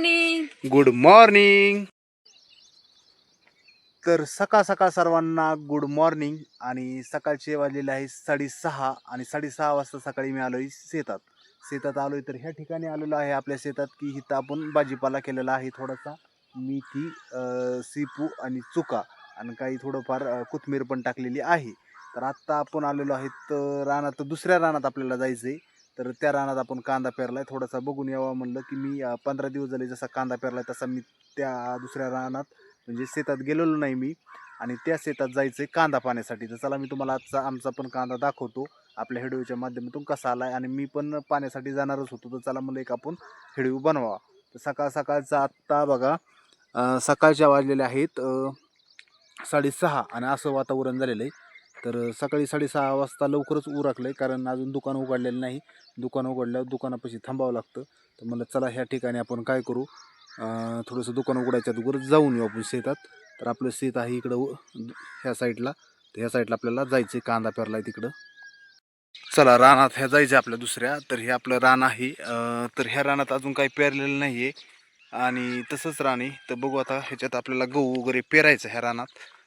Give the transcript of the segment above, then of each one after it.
Morning good morning तर सकाळ सकाळ सर्वांना गुड मॉर्निंग आणि सकाळचे वाजलेले आहे साडेसहा आणि साडेसहा वाजता सकाळी मी आलोय शेतात. शेतात आलोय तर ह्या ठिकाणी आलेलो आहे आपल्या शेतात की इथं आपण भाजीपाला केलेला आहे थोडासा. मेथी सिपू आणि चुका आणि काही थोडंफार कोथमीर पण टाकलेली आहे. तर आत्ता आपण आलेलो आहेत तर रानात दुसऱ्या रानात आपल्याला जायचं आहे तर त्या रानात आपण कांदा पेरलाय. थोडासा बघून यावा म्हणलं की मी पंधरा दिवस झाले जसा कांदा पेरलाय तसा मी त्या दुसऱ्या रानात म्हणजे शेतात गेलेलो नाही मी. आणि त्या शेतात जायचंय कांदा पाण्यासाठी. तर चला मी तुम्हाला आजचा आमचा पण कांदा दाखवतो. आपल्या व्हिडिओच्या माध्यमातून कसा आलाय आणि मी पण पाण्यासाठी जाणारच होतो. तर चला मला एक आपण व्हिडिओ बनवा तर सकाळ सकाळचा आत्ता बघा सकाळच्या वाजलेल्या आहेत साडेसहा आणि असं वातावरण झालेलं आहे. तर सकाळी साडेसहा वाजता लवकरच उरकलं आहे कारण अजून दुकान उघडलेलं नाही. दुकान उघडल्यावर दुकानापाशी थांबावं लागतं. तर म्हणलं चला ह्या ठिकाणी आपण काय करू? थोडंसं दुकान उघडायच्या अगोदर जाऊन येऊ आपण शेतात. तर आपलं शेत आहे इकडं ह्या साईडला. तर ह्या साईडला आपल्याला जायचं आहे कांदा पेरला आहे तिकडं. चला रानात ह्या जायचं आपल्या दुसऱ्या. तर हे आपलं रान आहे. तर ह्या रानात अजून काही पेरलेलं नाही आहे आणि तसंच राणी आहे. तर बघू आता ह्याच्यात आपल्याला गहू वगैरे पेरायचं ह्या रानात.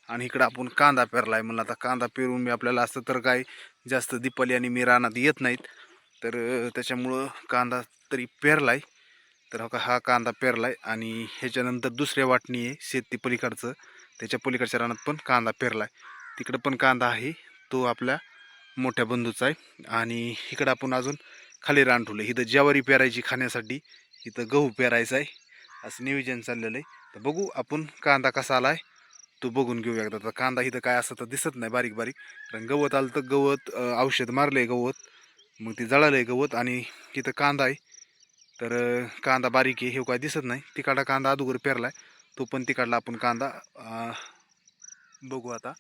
आणि इकडं आपण कांदा पेरला आहे म्हणलं आता कांदा पेरून मी आपल्याला असं तर काय जास्त दीपाली आणि मी रानात येत नाहीत. तर त्याच्यामुळं कांदा तरी पेरला आहे तर हो हा कांदा पेरला आहे आणि ह्याच्यानंतर दुसऱ्या वाटणी आहे शेती पलीकडचं. त्याच्या पलीकडच्या रानात पण कांदा पेरला आहे तिकडं पण कांदा आहे तो आपल्या मोठ्या बंधूचा आहे. आणि इकडं आपण अजून खाली रान ठेवलं इथं ज्वारी पेरायची खाण्यासाठी इथं गहू पेरायचा आहे. असं नियोजन चाललेलं आहे. तर बघू आपण कांदा कसा आला आहे तो बघून घेऊ एकदा. तर कांदा इथं काय असं तर दिसत नाही बारीक बारीक. कारण गवत आलं तर गवत औषध मारलं आहे गवत. मग ते जळालं आहे गवत आणि तिथं कांदा आहे. तर कांदा बारीक आहे हे काय दिसत नाही. तिकडला कांदा अगोदर पेरला आहे तो पण तिकडला आपण कांदा बघू आता.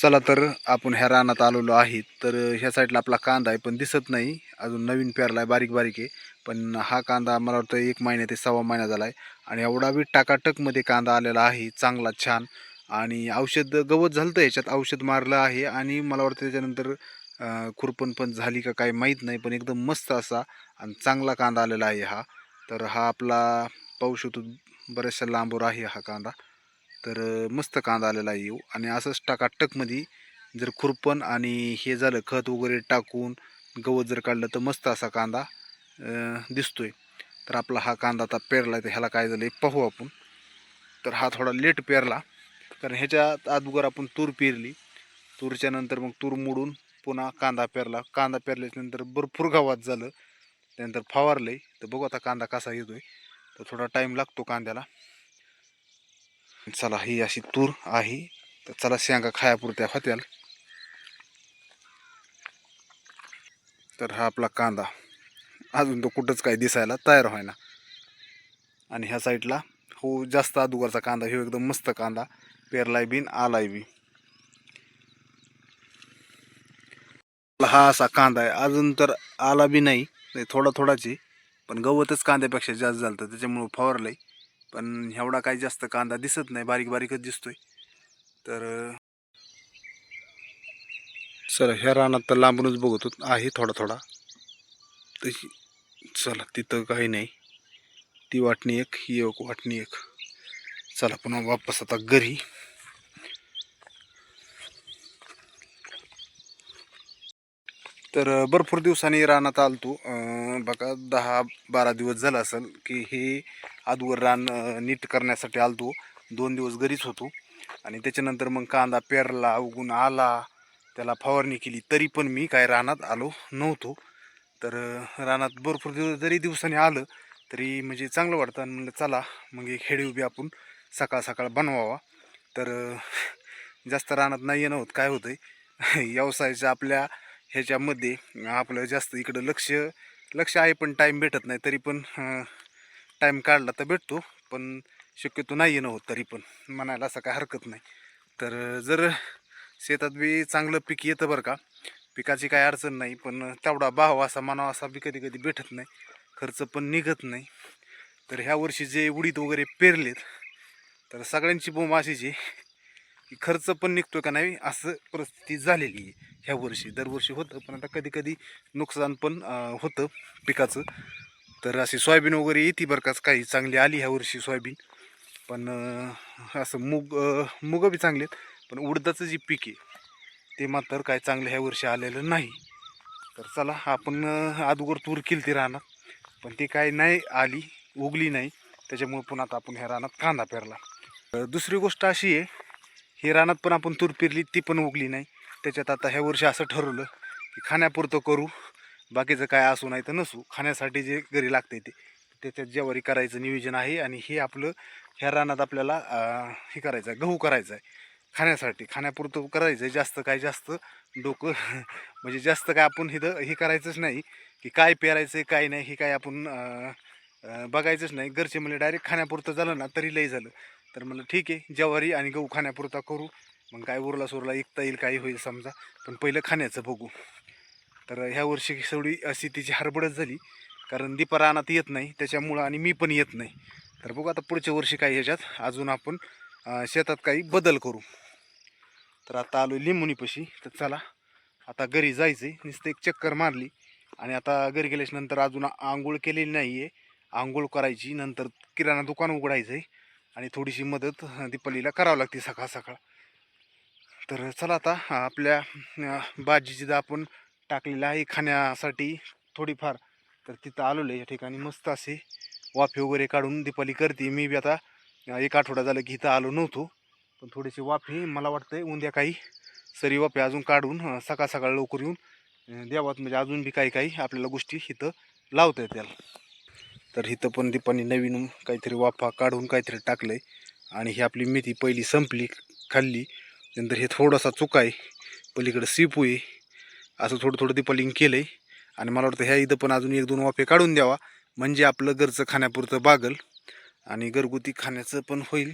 चला तर आपण ह्या रानात आलेलो आहे. तर ह्या साईडला आपला कांदा आहे पण दिसत नाही. अजून नवीन पेरला आहे बारीक बारीक आहे. पण हा कांदा मला वाटतं एक महिन्या ते सव्वा महिना झाला आहे आणि एवढा बी टाकाटकमध्ये कांदा आलेला आहे चांगला छान. आणि औषध गवत झालं तर याच्यात औषध मारलं आहे आणि मला वाटतं त्याच्यानंतर खुरपण पण झाली का काय माहीत नाही पण एकदम मस्त असा आणि चांगला कांदा आलेला आहे हा. तर हा आपला पाहू शकतो बऱ्याचशा लांबवर आहे हा कांदा. तर मस्त कांदा आलेला आहे येऊ आणि असंच टाकाटकमध्ये जर खुरपण आणि हे झालं खत वगैरे टाकून गवत जर काढलं तर मस्त असा कांदा दिसतो दिसतोय. तर आपला हा कांदा आता पेरला तर ह्याला काय झालं पाहू आपण. तर हा थोडा लेट पेरला कारण ह्याच्यात अगोदर आपण तूर पेरली. तूरच्या नंतर मग तूर मोडून पुन्हा कांदा पेरला. कांदा पेरल्याच्यानंतर भरपूर गावात झालं त्यानंतर फवारलंय. तर बघू आता कांदा कसा येतो आहे तर थोडा टाईम लागतो कांद्याला. चला ही अशी तूर आहे. तर चला शेंगा खायापुरत्या होत्याल. तर हा आपला कांदा. अजून तो कुठंच काही दिसायला तयार व्हायना आणि ह्या साईडला हो जास्त अदुगरचा कांदा हे एकदम मस्त कांदा पेरलाय बीन आलाय बी. हा असा कांदा आहे. अजून तर आला बी नाही नाही थोडा थोडाची पण गवतच कांद्यापेक्षा जास्त झालं तर त्याच्यामुळं फवारलंय. पण एवढा काही जास्त कांदा दिसत नाही बारीक बारीकच दिसतोय. तर सर ह्या रानात तर लांबूनच बघतो आहे थोडा थोडा. तशी चला तिथं काही नाही. ती वाटणी एक ही एक वाटणी एक. चला पुन्हा वापस आता घरी. तर भरपूर दिवसांनी रानात आलतो. अं, बघा दहा बारा दिवस झाला असेल की हे आदवर रान नीट करण्यासाठी आलतो. दोन दिवस घरीच होतो. आणि त्याच्यानंतर मग कांदा पेरला उगून आला. त्याला फवारणी केली. तरी पण मी काय रानात आलो नव्हतो. तर रानात भरपूर दिवस जरी दिवसांनी आलं तरी म्हणजे चांगलं वाटतं. आणि म्हणलं चला मग एक हेडी उभी आपण सकाळ सकाळ बनवावा. तर जास्त रानात नाही येणं होत. काय होतंय? व्यवसायाच्या आपल्या ह्याच्यामध्ये आपलं जास्त इकडं लक्ष लक्ष आहे पण टाईम भेटत नाही. तरी पण टाईम काढला तर भेटतो. पण शक्यतो नाही येणं होत तरी पण. म्हणायला असं काय हरकत नाही. तर जर शेतात बी चांगलं पीक येतं बरं का पिकाची काय अडचण नाही पण तेवढा भाव असा मानावा असा बी कधी कधी भेटत नाही. खर्च पण निघत नाही. तर ह्या वर्षी जे उडीद वगैरे पेरलेत तर सगळ्यांची बोंब अशीच आहे की खर्च पण निघतो का नाही असं परिस्थिती झालेली आहे ह्या वर्षी. दरवर्षी होतं पण आता कधी कधी नुकसान पण होतं पिकाचं. तर अशी सोयाबीन वगैरे येते बरं काच काही चांगली आली ह्या वर्षी सोयाबीन. पण असं मूग अं, मुगं बी चांगले आहेत पण उडदाचं जे पीक आहे ते मात्र काय चांगलं ह्या वर्षी आलेलं नाही. तर चला आपण अगोदर तूर केली ती रानात. पण ती काय नाही आली उगली नाही. त्याच्यामुळे पुन्हा आता आपण ह्या रानात कांदा पेरला. दुसरी गोष्ट अशी आहे ही रानात पण आपण तूर पेरली ती पण उगली नाही. त्याच्यात आता ह्या वर्षी असं ठरवलं की खाण्यापुरतं करू बाकीचं काय असू नाही तर नसू. खाण्यासाठी जे घरी लागते ते. त्याच्यात ज्वारी करायचं नियोजन आहे आणि हे आपलं ह्या रानात आपल्याला हे करायचं आहे गहू करायचा आहे. खाण्यासाठी. खाण्यापुरतं करायचं आहे जास्त काय जास्त. डोकं म्हणजे जास्त काय आपण इथं हे करायचंच नाही की काय पेरायचं आहे काय नाही हे काय आपण बघायचंच नाही. घरचे म्हणजे डायरेक्ट खाण्यापुरतं झालं ना तरी लई झालं. तर म्हणलं ठीक आहे ज्वारी आणि गहू खाण्यापुरता करू. मग काय उरला सुरला इकता येईल काही होईल समजा. पण पहिलं खाण्याचं बघू. तर ह्या वर्षी सवडी अशी तिची हरबडच झाली. कारण दीपा रानात येत नाही त्याच्यामुळं आणि मी पण येत नाही. तर बघू आता पुढच्या वर्षी काही ह्याच्यात. अजून आपण शेतात काही बदल करू. तर आता आलो लिंबुनीपाशी. तर चला आता घरी जायचं आहे नुसतं एक चक्कर मारली. आणि आता घरी गेल्याच्यानंतर अजून आंघोळ केलेली नाही आहे आंघोळ करायची. नंतर किराणा दुकान उघडायचं आहे आणि थोडीशी मदत दीपालीला करावं लागते सकाळ सकाळ. तर चला आता आपल्या अं, भाजीची जर आपण टाकलेलं आहे खाण्यासाठी थोडीफार. तर तिथं आलेलो आहे. या ठिकाणी मस्त असे वाफे वगैरे काढून दीपाली करते. मी बी आता एक आठवडा झालं की इथं आलो नव्हतो. पण थोडीशी वाफे मला वाटतं उद्या काही सरी वाफे अजून काढून सकाळ सकाळ लवकर येऊन देवात द्यावात. म्हणजे अजून बी काही काही आपल्याला गोष्टी इथं लावता येतील. तर इथं पण दीपानी नवीन काहीतरी वाफा काढून काहीतरी टाकलं आहे आणि ही आपली मेथी पहिली संपली खाल्ली. नंतर हे थोडासा चुका आहे. पलीकडं सिपू आहे. असं थोडं थोडं दीपालिंग केलं आहे आणि मला वाटतं ह्या इथं पण अजून एक दोन वाफे काढून द्यावा. म्हणजे आपलं घरचं खाण्यापुरतं बागल. आणि घरगुती खाण्याचं पण होईल.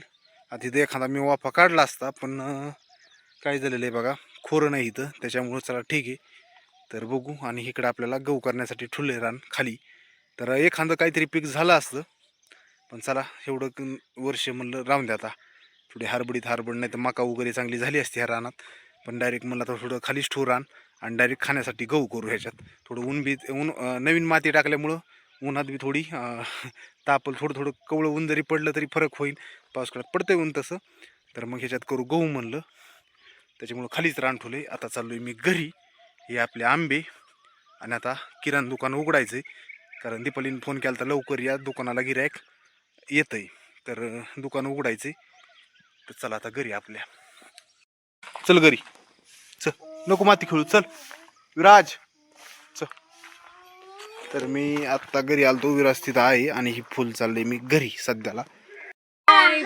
आता एखादा मी वाफा काढला असता पण काय झालेलं आहे बघा खोरं नाही इथं त्याच्यामुळं चला ठीक आहे. तर बघू आणि इकडं आपल्याला गहू करण्यासाठी ठुले रान खाली. तर एखादं काहीतरी पीक झालं असतं पण चला एवढं वर्ष म्हणलं राहून द्या आता. थोडी हारबडीत हारबड नाही तर मका वगैरे चांगली झाली असती ह्या रानात पण डायरेक्ट मला तर थोडं खालीच ठेवू रान आणि डायरेक्ट खाण्यासाठी गहू करू ह्याच्यात. थोडं ऊन बी ऊन नवीन माती टाकल्यामुळं उन्हात बी थोडी तापल थोडं थोडं कवळं ऊन जरी पडलं तरी फरक होईल. पावसाळ्यात पडतंय ऊन तसं. तर मग ह्याच्यात करू गहू म्हणलं. त्याच्यामुळं खालीच रान ठेवलं आता चाललो आहे मी घरी. हे आपले आंबे. आणि आता किराणा दुकान उघडायचं आहे कारण दीपालीने फोन केला तर लवकर या. दुकानाला गिरायक येतं आहे तर दुकान उघडायचं आहे तर चला आता घरी आपल्या. चल घरी. चल. नको माती खेळू. चल. विराज तर मी आत्ता घरी आलतो तिथं आहे आणि ही फुल चाललंय मी घरी सध्याला.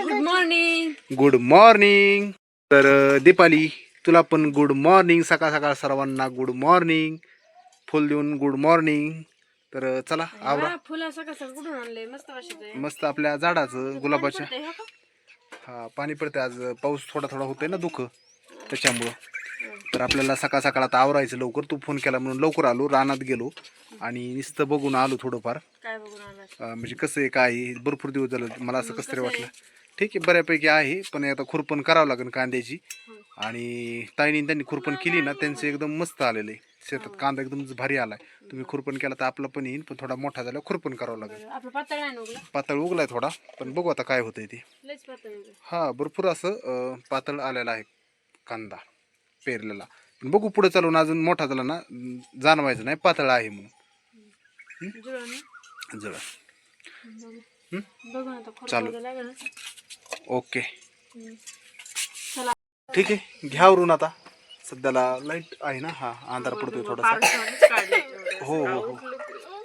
गुड मॉर्निंग गुड मॉर्निंग तर दीपाली तुला पण गुड मॉर्निंग सकाळ सकाळ सर्वांना गुड मॉर्निंग फुल देऊन गुड मॉर्निंग तर चला आवरा. फुल कुठून मस्त आपल्या झाडाचं गुलाबाच्या. हा पाणी पडते आज पाऊस थोडा थोडा होतोय ना दुःख त्याच्यामुळं. तर आपल्याला सकाळ सकाळ आता आवरायचं लवकर. तू फोन केला म्हणून लवकर आलो रानात गेलो आणि नुसतं बघून आलो थोडंफार. अं, म्हणजे कसं आहे काय आहे, भरपूर दिवस झालं मला असं कसं तरी वाटलं. ठीक आहे बऱ्यापैकी आहे पण आता खुरपण करावं लागेल कांद्याची. आणि ताईने त्यांनी खुरपण केली ना त्यांचं एकदम मस्त आलेलं आहे. शेतात कांदा एकदम भारी आलाय. तुम्ही खुरपण केला तर आपला पण येईल पण थोडा मोठा झाला खुरपण करावं लागेल. आपलं पातळ नाही नव्हतं पातळ उगलाय थोडा पण बघू आता काय होतंय ते. लयच पातळ उगलं. हा भरपूर असं अं, पातळ आलेला आहे कांदा. पेरलेला. पण बघू पुढे चालून अजून मोठा झाला ना जाणवायचं नाही पातळ आहे म्हणून. खोडं चालू. ओके. ठीक आहे घ्यावरून आता. सध्याला लाइट आहे ना हा अंधार पडतोय थोडासा. हो हो हो.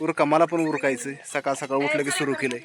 उरका मला पण उरकायचंय. सकाळ सकाळ उठलं की सुरू केलंय.